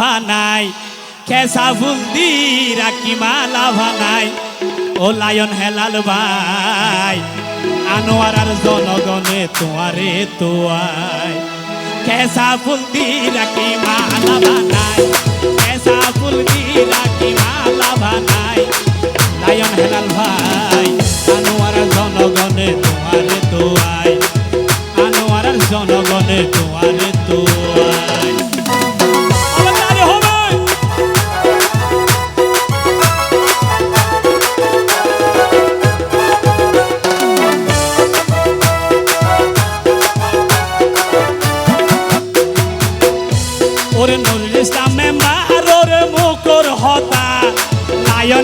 ভানাই খেসা ফুল দি রাখি মালা নাই। ও লায়ন হেলাল ভাই আনোয়ার আর জনগণে তোয়ারে তোয়াই। খেসা ফুল দি রাখি মালা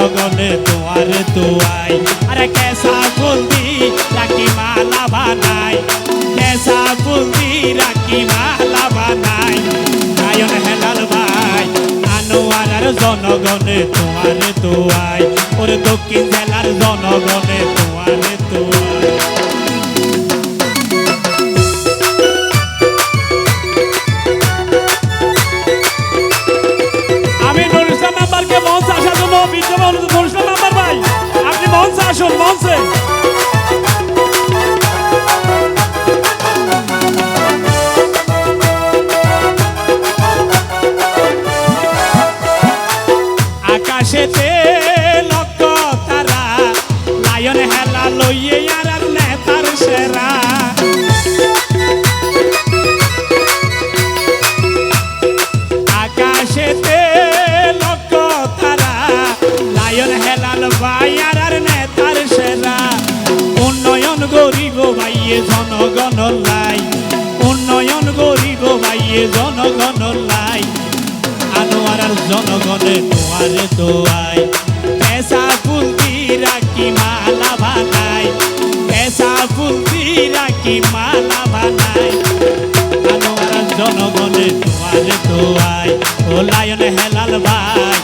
জনগণে তোয়ার তোয়াই আরে কেসা বন্দি রাখি মালা বানাই। কেসা বন্দি রাখি মালা বানাই। গায়ন হেলাল ভাই, আনোয়ারার জনগণে তোয়ার তোয়াই ওর দক্ষিণ জেলার জনগণে তোয়ারে বিদ্যমান অনুরোধ নুরুল ভাই। আপনি মঞ্চে আসুন মঞ্চে। আকাশেতে লক্ষ তারা লায়ন হেলা লইয়ে উন্নয়ন গরিব ভাইয়ে জনগণ লাই। উন্নয়ন গরিব ভাইয়ে জনগণ লাই। আনোয়ার আর জনগণে তোয়ারে তোয়াই পেশা ফুল রাখি মালা বানাই। পেশা ফুল রাখি মালা বানাই। আনোয়ার আর জনগণে তোয়ারে তোয়াই ও লায়ন হেলাল ভাই।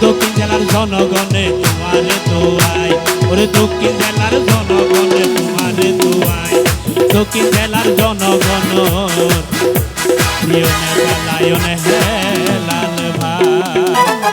দক্ষিণ জেলার জনগণে তোমারে তোয়াই ওরে দক্ষিণ জেলার জনগণে দক্ষিণ জেলার জনগণ। প্রিয় নেতা লায়নে হে